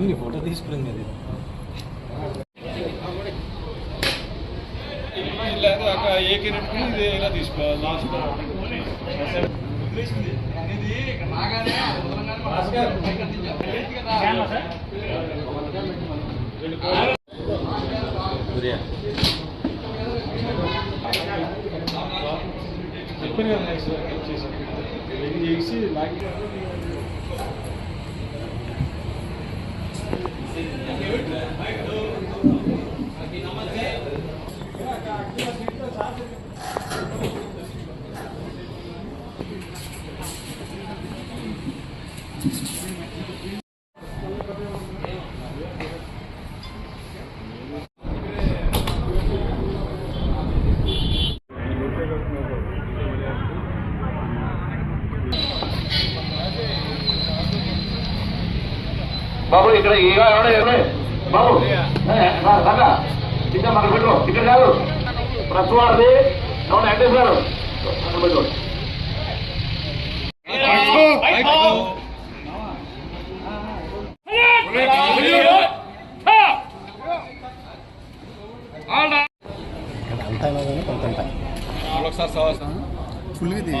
ఎన్ని ఫోటో తీసుకున్నాం అది. లేదు అక్కడ ఏ ఇది ఇలా తీసుకోవాలి లాస్ట్ చేసి లాగి नमस्ते బాబు ఇక్కడ ఇక ఎవడే ఎవడే బాబు సంగ ఇక్కడ మనకు పెట్టు ఇక్కడ కాదు ప్రెస్ వారిది అవును వెంకటేష్ గారు అక్కడ పెట్టు అంతా కానీ కొంత ఒకసారి సవాసం ఫుల్ ఇది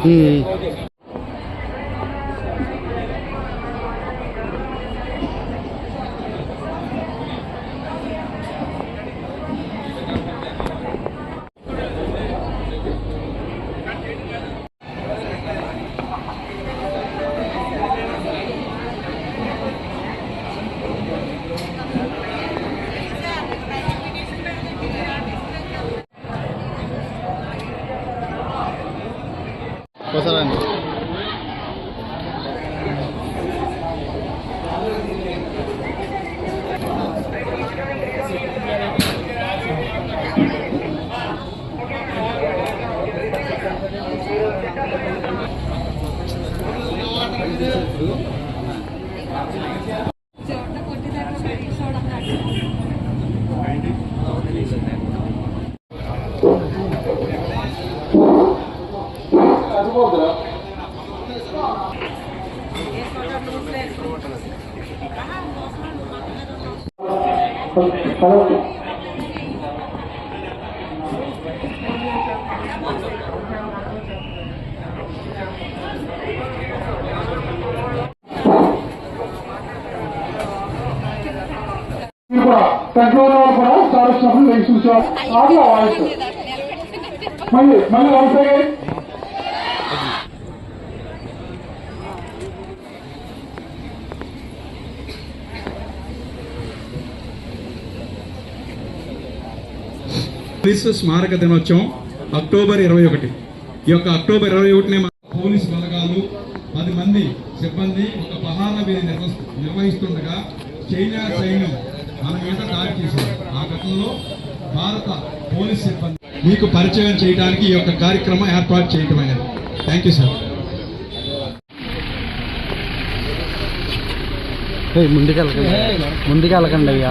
हम्म। కంట్రోల్ కూడా స్టార్ నేను చూసా ఆగా వాయిస్ మళ్ళీ మళ్ళీ వన్ పోలీసు స్మారక దినోత్సవం అక్టోబర్ ఇరవై ఒకటి. ఈ యొక్క అక్టోబర్ ఇరవై ఒకటినే మన పోలీసు బలగాలు పది మంది సిబ్బంది ఒక పహాన విధి నిర్వ- నిర్వహిస్తుండగా చైనా సైన్యం మన మీద దాడి చేశారు ఆ ఘటనలో భారత పోలీస్ సిబ్బంది మీకు పరిచయం చేయడానికి ఈ యొక్క కార్యక్రమం ఏర్పాటు చేయటమైనది థ్యాంక్ యూ సార్ ముందుకెళ్ళకండి. ముందుకెళ్ళకండి అయ్యా.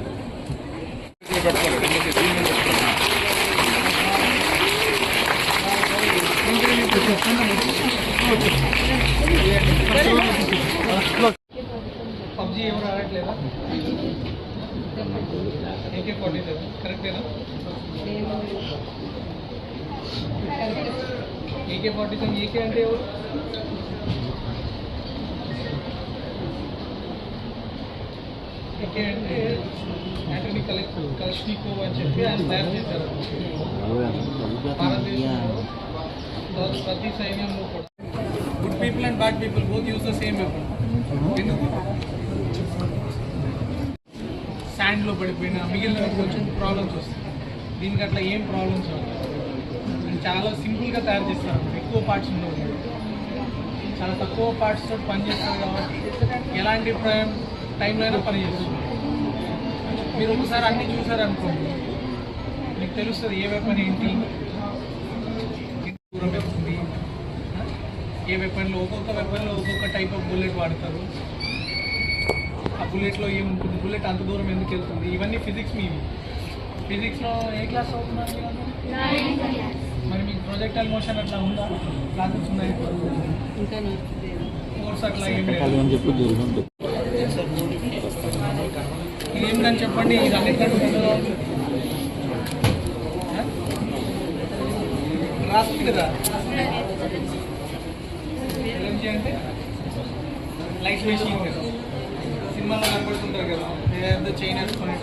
పబ్జీ ఎవరు ఆడట్లేదా ఏకే ఫార్టీ సెవెన్ కరెక్టేనా ఏకే ఫార్టీ సెవెన్ ఏకే అంటే ఎవరు ఏకే అంటే యాంటనీ కలె కలష్నికోవ్ అని చెప్పి ఆయన తయారు చేశారు భారతదేశంలో ప్రతి సైన్యం good people and bad people both use the same weapon ఎందుకు? శాండ్లో పడిపోయిన మిగిలిన కొంచెం ప్రాబ్లమ్స్ వస్తాయి. దీనికి అట్లా ఏం ప్రాబ్లమ్స్ అవ్వదు చాలా సింపుల్గా తయారు చేస్తారు ఎక్కువ పార్ట్స్ ఉండవు చాలా తక్కువ పార్ట్స్ తోటి పనిచేస్తారు కాబట్టి ఎలాంటి టైంలో అయినా పని చేస్తుంది మీరు ఒకసారి అన్నీ చూసారనుకోండి మీకు తెలుస్తుంది ఏ వెపన్ ఏంటి ఎంత దూరం వెళ్తుంది ఏ వెపన్లో ఒక్కొక్క వెపన్లో ఒక్కొక్క టైప్ ఆఫ్ బుల్లెట్ వాడతారు. ఆ బుల్లెట్లో ఏముంటుంది? బుల్లెట్ అంత దూరం ఎందుకు వెళ్తుంది? ఇవన్నీ ఫిజిక్స్ మీవి. ఫిజిక్స్లో ఏ క్లాస్ అవుతున్నారు మరి మీకు ప్రొజెక్టల్ మోషన్ అట్లా ఉందా? క్లాసెస్ ఉన్నాయి కోర్స్ అట్లా ఏం ఇది ఏమిటని చెప్పండి? ఇది అన్నిటికంటే రాస్తుంది కదా ఎల్ఎంజీ అంటే లైట్ కదా సినిమాలో కనపడుతుంటారు కదా ఏదో చైన్ వేసుకొని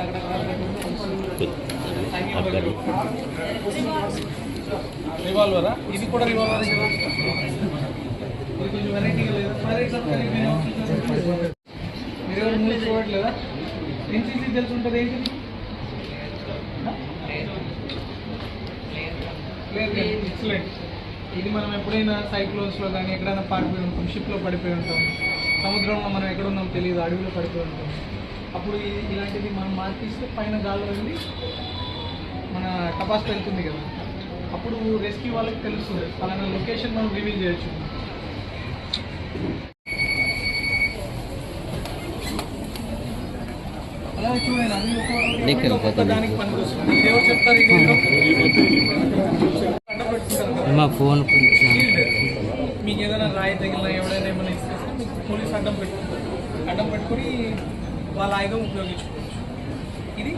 రివాల్వరా? ఇది కూడా రివాల్వర్ కొంచెం వెరైటీగా లేదా? ఫర్ ఎగ్జాంపుల్ మీరు ఎవరు మూవీ చూడట్లేదా? ఎన్సీసీ తెలిసి ఉంటుంది ఏంటి ఎక్సలెంట్ ఇది మనం ఎప్పుడైనా సైక్లోన్స్లో కానీ ఎక్కడైనా పారిపోయి ఉంటాం షిప్లో పడిపోయి ఉంటాం. సముద్రంలో మనం ఎక్కడ ఉన్నాం తెలియదు అడవిలో పడిపోయి అప్పుడు ఇలాంటిది మనం మార్పిస్తే పైన గాల్లో వెళ్ళి మన టపాస్ వెళ్తుంది కదా. అప్పుడు రెస్క్యూ వాళ్ళకి తెలుస్తుంది. పలానా లొకేషన్ మనం రివీల్ చేయొచ్చు. మా ఫోన్ మీకు ఏదైనా రాయి తగిలినా ఎవడైనా పోలీస్ అడ్డం పెట్టుకుంటారు. అడ్డం పెట్టుకొని వాళ్ళ ఆయుధం ఉపయోగించుకోవచ్చు. ఇది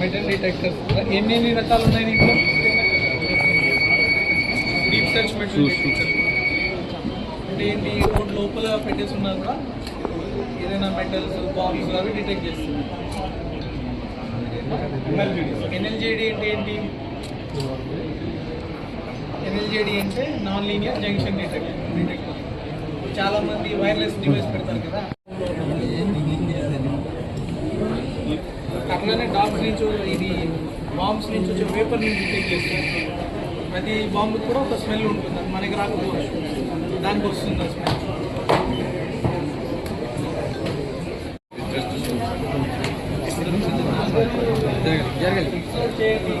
మెటల్ డిటెక్టర్ ఎన్ని ఎన్ని రకాలు ఉన్నాయి దీంట్లో డీప్ సెర్చ్ మెటల్ డిటెక్టర్. అంటే ఏంటి? రోడ్ లోపల పెట్టేసి ఉన్నా కూడా ఏదైనా మెటల్స్ బాంబ్స్ అవి డిటెక్ట్ చేస్తుంది ఎన్ఎల్జేడి అంటే ఏంటి? ఎన్ఎల్జేడి అంటే non linear junction detector. Detector చాలా మంది వైర్లెస్ డివైస్ పెడతారు కదా. అట్లానే డాగ్స్ నుంచి ఇది బాంబ్స్ నుంచి వచ్చే వేపర్ నుంచి డిటెక్ట్ చేస్తారు ప్రతి బాంబు కూడా ఒక స్మెల్ ఉంటుంది. అది మనకి రాకపోవచ్చు. దానికి వస్తుంది ఆ స్మెల్. చేయండి.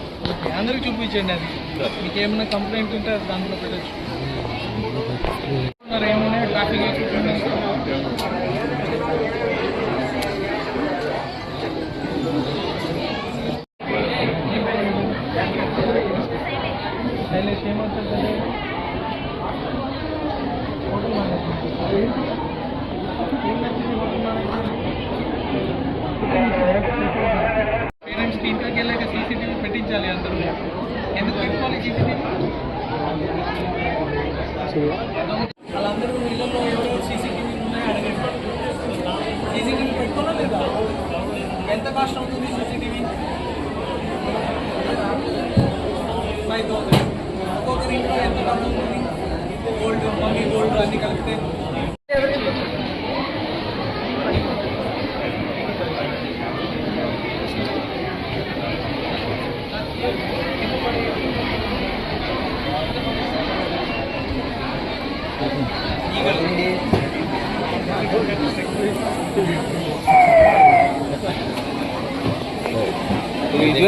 అందరికి చూపించండి అది. మీకు ఏమైనా కంప్లైంట్ ఉంటే అది దాంట్లో పెట్టచ్చు. ఏమైనా ట్రాఫిక్ శైలేష్ ఏమవుతుంది హోటల్ మేనేజ్మెంట్ ఏం నచ్చింది హోటల్ మేనేజ్మెంట్ పేరెంట్స్కి ఇంట్లోకి వెళ్ళాక సీసీటీవీ పెట్టించాలి అందరూ ఎందుకు పెట్టుకోవాలి సీసీటీవీ వాళ్ళందరూ ఇళ్ళల్లో ఎవరెవరు సీసీటీవీ ఉన్నాయో అడగండి సీసీటీవీ పెట్టుకోవాలా లేదా ఎంత కాస్ట్ అవుతుంది సీసీటీవీ ఫైవ్ థౌసండ్ ఒక్కొక్కరి ఇంట్లో ఎంత డబ్బు ఉంటుంది గోల్డ్ మమ్మీ గోల్డ్ అన్ని కలిపితే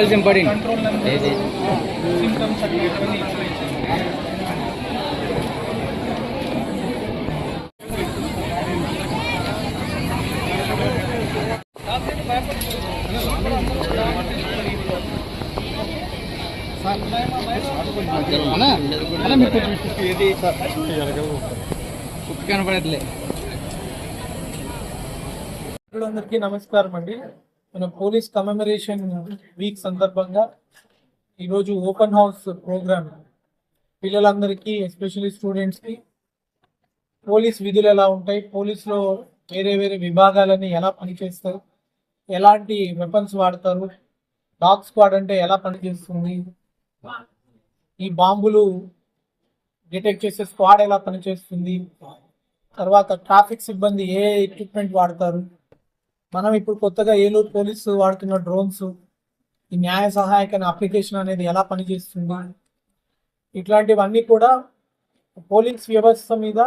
కొంచెం పడి కనపడట్లే అందరికీ నమస్కారం అండి మన పోలీస్ కమెమరేషన్ వీక్ సందర్భంగా ఈరోజు ఓపెన్ హౌస్ ప్రోగ్రామ్ పిల్లలందరికీ ఎస్పెషల్లీ స్టూడెంట్స్కి పోలీస్ విధులు ఎలా ఉంటాయి? పోలీస్లో వేరే వేరే విభాగాలని ఎలా పనిచేస్తారు ఎలాంటి వెపన్స్ వాడతారు? డాగ్ స్క్వాడ్ అంటే ఎలా పనిచేస్తుంది? ఈ బాంబులు డిటెక్ట్ చేసే స్క్వాడ్ ఎలా పనిచేస్తుంది? తర్వాత ట్రాఫిక్ సిబ్బంది ఏ ఎక్విప్మెంట్ వాడతారు? మనం ఇప్పుడు కొత్తగా ఏలూరు పోలీసు వాడుతున్న డ్రోన్స్ ఈ న్యాయ సహాయక అప్లికేషన్ అనేది ఎలా పనిచేస్తుంది? ఇట్లాంటివన్నీ కూడా పోలీస్ వ్యవస్థ మీద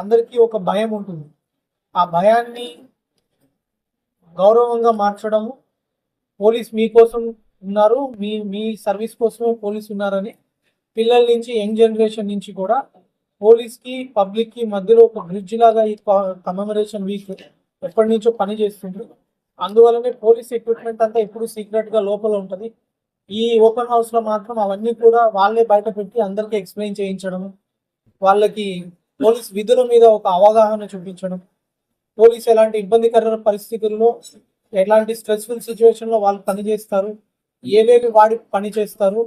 అందరికీ ఒక భయం ఉంటుంది. ఆ భయాన్ని గౌరవంగా మార్చడము పోలీస్ మీకోసం ఉన్నారు మీ మీ సర్వీస్ కోసమే పోలీస్ ఉన్నారని పిల్లల నుంచి యంగ్ జనరేషన్ నుంచి కూడా పోలీస్కి పబ్లిక్కి మధ్యలో ఒక బ్రిడ్జ్ లాగా ఈ కమెమరేషన్ వీక్ ఎప్పటి నుంచో పని చేస్తుండ్రు. అందువల్లనే పోలీస్ ఎక్విప్మెంట్ అంతా ఎప్పుడు సీక్రెట్గా లోపల ఉంటుంది. ఈ ఓపెన్ హౌస్లో మాత్రం అవన్నీ కూడా వాళ్ళే బయట పెట్టి అందరికీ ఎక్స్ప్లెయిన్ చేయించడం వాళ్ళకి పోలీస్ విధుల మీద ఒక అవగాహన చూపించడం పోలీస్ ఎలాంటి ఇబ్బందికర పరిస్థితుల్లో ఎలాంటి స్ట్రెస్ఫుల్ సిచ్యువేషన్లో వాళ్ళు పనిచేస్తారు ఏవేవి వాడి పని చేస్తారు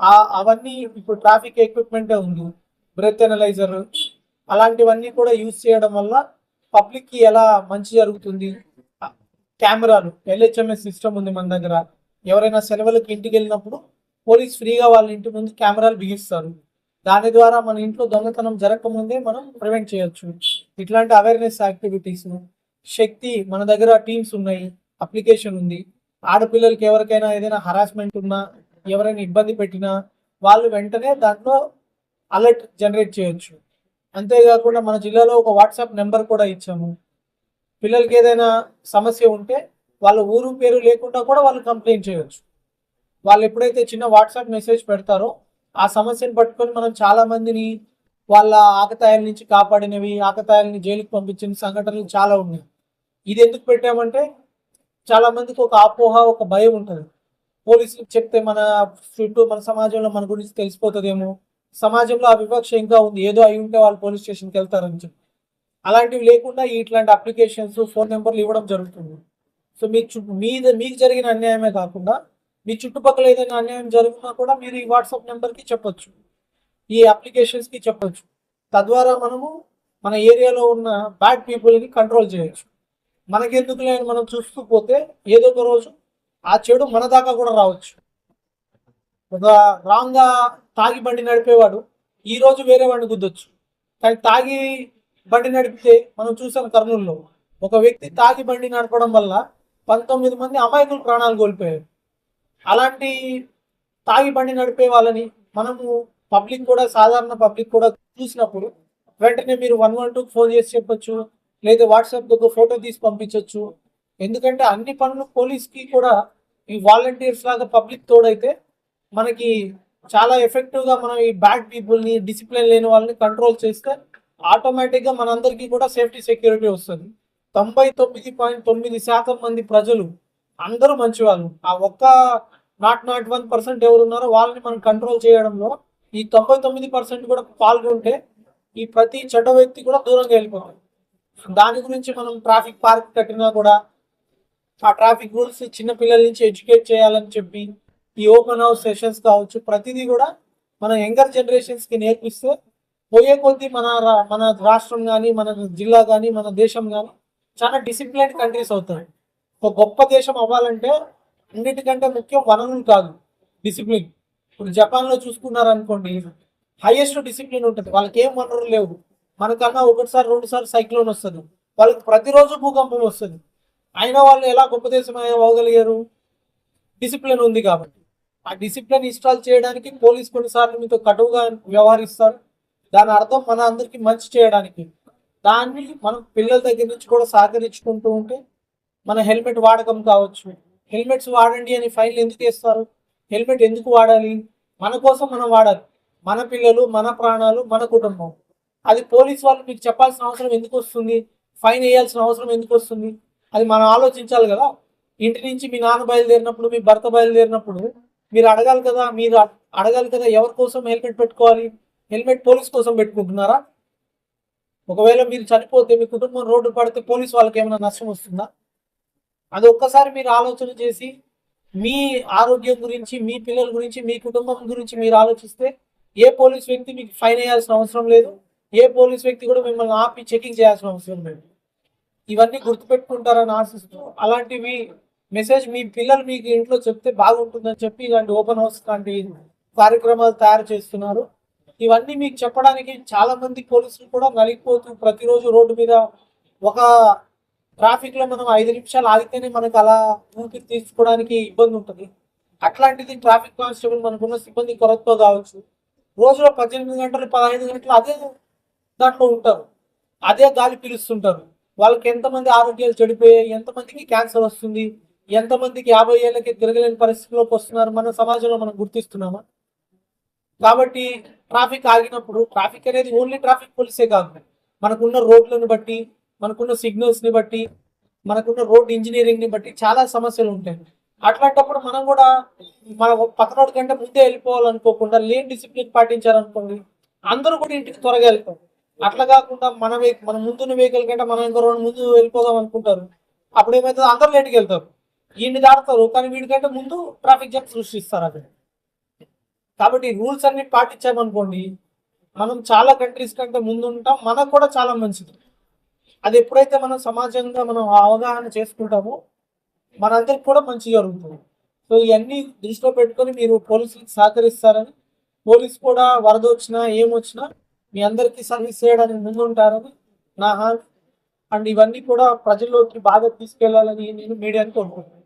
ఆ అవన్నీ ఇప్పుడు ట్రాఫిక్ ఎక్విప్మెంటే ఉంది బ్రెత్ అనలైజర్ అలాంటివన్నీ కూడా యూజ్ చేయడం వల్ల పబ్లిక్కి ఎలా మంచి జరుగుతుంది? కెమెరాలు ఎల్హెచ్ఎంఎస్ సిస్టమ్ ఉంది మన దగ్గర. ఎవరైనా సెలవులకు ఇంటికి వెళ్ళినప్పుడు పోలీస్ ఫ్రీగా వాళ్ళ ఇంటి ముందు కెమెరాలు బిగిస్తారు. దాని ద్వారా మన ఇంట్లో దొంగతనం జరగకముందే మనం ప్రివెంట్ చేయొచ్చు. ఇట్లాంటి అవేర్నెస్ యాక్టివిటీస్ శక్తి మన దగ్గర టీమ్స్ ఉన్నాయి అప్లికేషన్ ఉంది. ఆడపిల్లలకి ఎవరికైనా ఏదైనా హరాస్మెంట్ ఉన్నా ఎవరైనా ఇబ్బంది పెట్టినా వాళ్ళు వెంటనే దాంట్లో అలర్ట్ జనరేట్ చేయొచ్చు. అంతేకాకుండా మన జిల్లాలో ఒక వాట్సాప్ నెంబర్ కూడా ఇచ్చాము. పిల్లలకి ఏదైనా సమస్య ఉంటే వాళ్ళ ఊరు పేరు లేకుండా కూడా వాళ్ళు కంప్లైంట్ చేయవచ్చు వాళ్ళు ఎప్పుడైతే చిన్న వాట్సాప్ మెసేజ్ పెడతారో ఆ సమస్యను పట్టుకొని మనం చాలా మందిని వాళ్ళ ఆకతాయాల నుంచి కాపాడినవి ఆకతాయాలని జైలుకి పంపించిన సంఘటనలు చాలా ఉన్నాయి. ఇది ఎందుకు పెట్టామంటే చాలా మందికి ఒక అపోహ ఒక భయం ఉంటుంది. పోలీసులకు చెప్తే మన చుట్టూ మన సమాజంలో మన గురించి తెలిసిపోతుందేమో. సమాజంలో ఆ వివక్ష ఇంకా ఉంది. ఏదో అయి ఉంటే వాళ్ళు పోలీస్ స్టేషన్కి వెళ్తారని చెప్పి. అలాంటివి లేకుండా ఇట్లాంటి అప్లికేషన్స్ ఫోన్ నెంబర్లు ఇవ్వడం జరుగుతుంది. సో మీ చుట్టూ మీద మీకు జరిగిన అన్యాయమే కాకుండా మీ చుట్టుపక్కల ఏదైనా అన్యాయం జరిగినా కూడా మీరు ఈ వాట్సాప్ నెంబర్కి చెప్పొచ్చు. ఈ అప్లికేషన్స్కి చెప్పొచ్చు. తద్వారా మనము మన ఏరియాలో ఉన్న బ్యాడ్ పీపుల్ని కంట్రోల్ చేయొచ్చు. మనకెందుకు లేని మనం చూస్తూ పోతే ఏదో ఒక రోజు ఆ చెడు మన దాకా కూడా రావచ్చు. రాంగ్గా తాగి బండి నడిపేవాడు ఈ రోజు వేరే వాడిని గుద్దొచ్చు. కానీ తాగి బండి నడిపితే మనం చూసాం కర్నూలులో ఒక వ్యక్తి తాగి బండి నడపడం వల్ల పంతొమ్మిది మంది అమాయకులు ప్రాణాలు కోల్పోయారు. అలాంటి తాగి బండి నడిపే వాళ్ళని మనము పబ్లిక్ కూడా సాధారణ పబ్లిక్ కూడా చూసినప్పుడు వెంటనే మీరు వన్ వన్ టూకి ఫోన్ చేసి చెప్పొచ్చు లేదా వాట్సాప్ ఒక ఫోటో తీసి పంపించవచ్చు ఎందుకంటే అన్ని పనులు పోలీస్కి కూడా ఈ వాలంటీర్స్ లాగా పబ్లిక్ తోడైతే మనకి చాలా ఎఫెక్టివ్గా మనం ఈ బ్యాడ్ పీపుల్ని డిసిప్లిన్ లేని వాళ్ళని కంట్రోల్ చేస్తే ఆటోమేటిక్గా మనందరికీ కూడా సేఫ్టీ సెక్యూరిటీ వస్తుంది. తొంభై తొమ్మిది పాయింట్ తొమ్మిది శాతం మంది ప్రజలు అందరూ మంచి వాళ్ళు ఆ ఒక్క నాట్ నాట్ వన్ పర్సెంట్ ఎవరు ఉన్నారో వాళ్ళని మనం కంట్రోల్ చేయడంలో ఈ తొంభై తొమ్మిది పర్సెంట్ కూడా పాల్గొంటే ఈ ప్రతి చెడ్డ వ్యక్తి కూడా దూరంగా వెళ్ళిపోవాలి దాని గురించి మనం ట్రాఫిక్ పార్క్ కట్టినా కూడా ఆ ట్రాఫిక్ రూల్స్ చిన్న పిల్లల నుంచి ఎడ్యుకేట్ చేయాలని చెప్పి ఈ ఓపెన్ హౌస్ సెషన్స్ కావచ్చు ప్రతిదీ కూడా మన యంగర్ జనరేషన్స్కి నేర్పిస్తే పోయే కొద్దీ మన రా- మన రాష్ట్రం కానీ మన జిల్లా కానీ మన దేశం కానీ చాలా డిసిప్లైన్ కంట్రీస్ అవుతాయి. ఒక గొప్ప దేశం అవ్వాలంటే అన్నిటికంటే ముఖ్యం వనరులు కాదు డిసిప్లిన్ ఇప్పుడు జపాన్లో చూసుకున్నారనుకోండి హైయెస్ట్ డిసిప్లిన్ ఉంటుంది. వాళ్ళకి ఏం వనరులు లేవు. మనకన్నా ఒకటిసారి రెండుసార్లు సైక్లోన్ వస్తుంది. వాళ్ళకి ప్రతిరోజు భూకంపం వస్తుంది. అయినా వాళ్ళు ఎలా గొప్ప దేశం అవ్వగలిగారు డిసిప్లిన్ ఉంది కాబట్టి. ఆ డిసిప్లిన్ ఇన్స్టాల్ చేయడానికి పోలీస్ కొన్నిసార్లు మీతో కటువుగా వ్యవహరిస్తారు. దాని అర్థం మన అందరికి మంచి చేయడానికి. దాన్ని మనం పిల్లల దగ్గర నుంచి కూడా సహకరించుకుంటూ ఉంటే మన హెల్మెట్ వాడకం కావచ్చు. హెల్మెట్స్ వాడండి అని ఫైల్ ఎందుకు వేస్తారు? హెల్మెట్ ఎందుకు వాడాలి? మన కోసం మనం వాడాలి. మన పిల్లలు మన ప్రాణాలు మన కుటుంబం. అది పోలీస్ వాళ్ళు మీకు చెప్పాల్సిన అవసరం ఎందుకు వస్తుంది? ఫైన్ వేయాల్సిన అవసరం ఎందుకు వస్తుంది? అది మనం ఆలోచించాలి కదా. ఇంటి నుంచి మీ నాన్న బయలుదేరినప్పుడు మీ భర్త బయలుదేరినప్పుడు మీరు అడగాలి కదా మీరు అడగాలి కదా ఎవరి కోసం హెల్మెట్ పెట్టుకోవాలి? హెల్మెట్ పోలీస్ కోసం పెట్టుకుంటున్నారా? ఒకవేళ మీరు చనిపోతే మీ కుటుంబం రోడ్డు పడితే పోలీస్ వాళ్ళకి ఏమైనా నష్టం వస్తుందా? అది ఒక్కసారి మీరు ఆలోచన చేసి మీ ఆరోగ్యం గురించి మీ పిల్లల గురించి మీ కుటుంబం గురించి మీరు ఆలోచిస్తే ఏ పోలీస్ వ్యక్తి మీకు ఫైన్ వేయాల్సిన అవసరం లేదు ఏ పోలీస్ వ్యక్తి కూడా మిమ్మల్ని ఆపి చెకింగ్ చేయాల్సిన అవసరం లేదు. ఇవన్నీ గుర్తుపెట్టుకుంటారని ఆశిస్తూ అలాంటివి మెసేజ్ మీ పిల్లలు మీకు ఇంట్లో చెప్తే బాగుంటుందని చెప్పి ఇలాంటి ఓపెన్ హౌస్ లాంటి కార్యక్రమాలు తయారు చేస్తున్నారు. ఇవన్నీ మీకు చెప్పడానికి చాలా మంది పోలీసులు కూడా నలిగిపోతూ ప్రతిరోజు రోడ్డు మీద ఒక ట్రాఫిక్లో మనం ఐదు నిమిషాలు ఆగితేనే మనకు అలా ఊపిరి తీసుకోవడానికి ఇబ్బంది ఉంటుంది. అట్లాంటిది ట్రాఫిక్ కానిస్టేబుల్ మనకున్న సిబ్బంది కొరతతో కావచ్చు. రోజులో పద్దెనిమిది గంటలు పదహైదు గంటలు అదే దాంట్లో ఉంటారు. అదే గాలి పీలుస్తుంటారు. వాళ్ళకి ఎంతమంది ఆరోగ్యాలు చెడిపోయాయి ఎంతమందికి క్యాన్సర్ వస్తుంది ఎంతమందికి యాభై ఏళ్ళకి తిరగలేని పరిస్థితిలోకి వస్తున్నారు మన సమాజంలో మనం గుర్తిస్తున్నామా? కాబట్టి ట్రాఫిక్ ఆగినప్పుడు ట్రాఫిక్ అనేది ఓన్లీ ట్రాఫిక్ పోలీసే కాదు. మనకున్న రోడ్లను బట్టి మనకున్న సిగ్నల్స్ని బట్టి మనకున్న రోడ్ ఇంజనీరింగ్ని బట్టి చాలా సమస్యలు ఉంటాయి. అట్లాంటప్పుడు మనం కూడా మన పక్కనోడి కంటే ముందే వెళ్ళిపోవాలనుకోకుండా లేన్ డిసిప్లిన్ పాటించాలనుకోండి అందరూ కూడా ఇంటికి త్వరగా వెళ్తాం అట్లా కాకుండా మన మన ముందున్న వెహికల్ కంటే మనం ఇంకో రెండు ముందు వెళ్ళిపోదాం అనుకుంటారు. అప్పుడు ఏమవుతుంది అందరూ లేట్కి వెళ్తారు. ఈయన్ని దాడతారు కానీ వీడికంటే ముందు ట్రాఫిక్ జామ్ సృష్టిస్తారు అక్కడ. కాబట్టి రూల్స్ అన్ని పాటించామనుకోండి మనం చాలా కంట్రీస్ కంటే ముందు ఉంటాం మనకు కూడా చాలా మంచిది. అది ఎప్పుడైతే మనం సమాజంగా మనం అవగాహన చేసుకుంటామో మనందరికి కూడా మంచి జరుగుతుంది. సో ఇవన్నీ దృష్టిలో పెట్టుకొని మీరు పోలీసులకు సహకరిస్తారని పోలీస్ కూడా వరద వచ్చినా ఏమొచ్చినా మీ అందరికీ సర్వీస్ చేయడానికి ముందుంటారని నా హామీ. అండ్ ఇవన్నీ కూడా ప్రజల్లోకి బాగా తీసుకెళ్ళాలని నేను మీడియాని కోరుకుంటున్నాను.